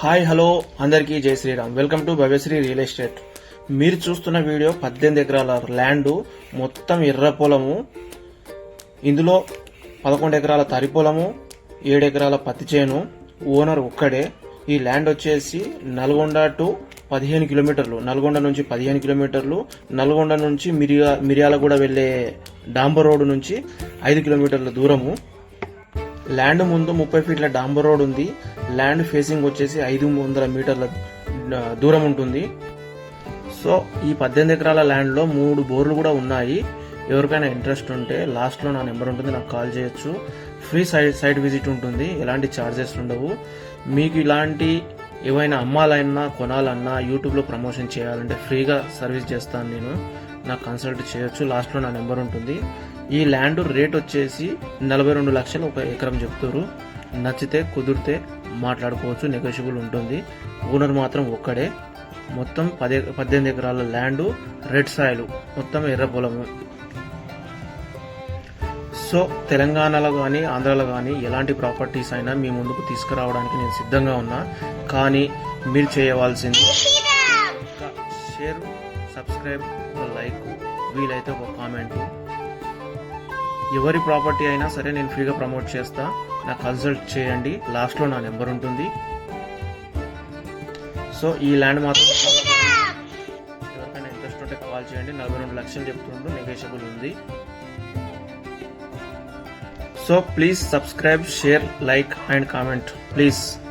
Hi hello అందరికీ జై Shriram. Welcome to Bhavyasri real estate. మీరు చూస్తున్న వీడియో పద్దెనిమిది ఎకరాల ల్యాండ్ మొత్తం ఎర్ర పొలము ఇందులో పదకొండు ఎకరాల తరి పొలము ఏడు ఎకరాల పత్తి చేను ఓనర్ ఒక్కడే. ఈ ల్యాండ్ వచ్చేసి నల్గొండ టు పదిహేను కిలోమీటర్లు నల్గొండ నుంచి పదిహేను కిలోమీటర్లు నల్గొండ నుంచి మిరియా మిర్యాలగూడ వెళ్ళే డాంబర్ రోడ్ నుంచి ఐదు కిలోమీటర్ల దూరము. ల్యాండ్ ముందు ముప్పై ఫీట్ల డాంబర్ రోడ్ ఉంది. ల్యాండ్ ఫేసింగ్ వచ్చేసి ఐదు వందల మీటర్ల దూరం ఉంటుంది. సో ఈ పద్దెనిమిది ఎకరాల ల్యాండ్లో మూడు బోర్లు కూడా ఉన్నాయి. ఎవరికైనా ఇంట్రెస్ట్ ఉంటే లాస్ట్లో నా నెంబర్ ఉంటుంది నాకు కాల్ చేయొచ్చు. ఫ్రీ సైడ్ సైట్ విజిట్ ఉంటుంది ఎలాంటి ఛార్జెస్ ఉండవు. మీకు ఇలాంటి ఏవైనా అమ్మాలన్నా కొనాలన్నా యూట్యూబ్లో ప్రమోషన్ చేయాలంటే ఫ్రీగా సర్వీస్ చేస్తాను నేను. నాకు కన్సల్ట్ చేయొచ్చు లాస్ట్లో నా నెంబర్ ఉంటుంది. ఈ ల్యాండ్ రేట్ వచ్చేసి నలభై రెండు లక్షలు ఒక ఎకరం చెప్తారు. నచ్చితే కుదిరితే మాట్లాడుకోవచ్చు నెగోషియబుల్ ఉంటుంది. ఓనర్ మాత్రం ఒక్కడే. మొత్తం పది పద్దెనిమిది ఎకరాల ల్యాండ్ రెడ్ సాయిల్ మొత్తం ఎర్ర పొలము సో తెలంగాణలో కానీ ఆంధ్రాలో కానీ ఎలాంటి ప్రాపర్టీస్ అయినా మీ ముందుకు తీసుకురావడానికి నేను సిద్ధంగా ఉన్నా. కానీ మీరు చేయవలసింది షేర్ సబ్స్క్రైబ్ ఒక లైక్ వీలైతే ఒక కామెంట్. ఎవరి ప్రాపర్టీ అయినా సరే నేను ఫ్రీగా ప్రమోట్ చేస్తా. నాకు కన్సల్ట్ చేయండి. లాస్ట్లో నా నెంబర్ ఉంటుంది. సో ఈ ల్యాండ్ మాత్రం ఎవరికైనా ఇంట్రెస్ట్ ఉంటే కాల్ చేయండి. నలభై రెండు లక్షలు చెప్తుండ్రు నెగోషియబుల్ ఉంది. So please subscribe share like and comment. Please.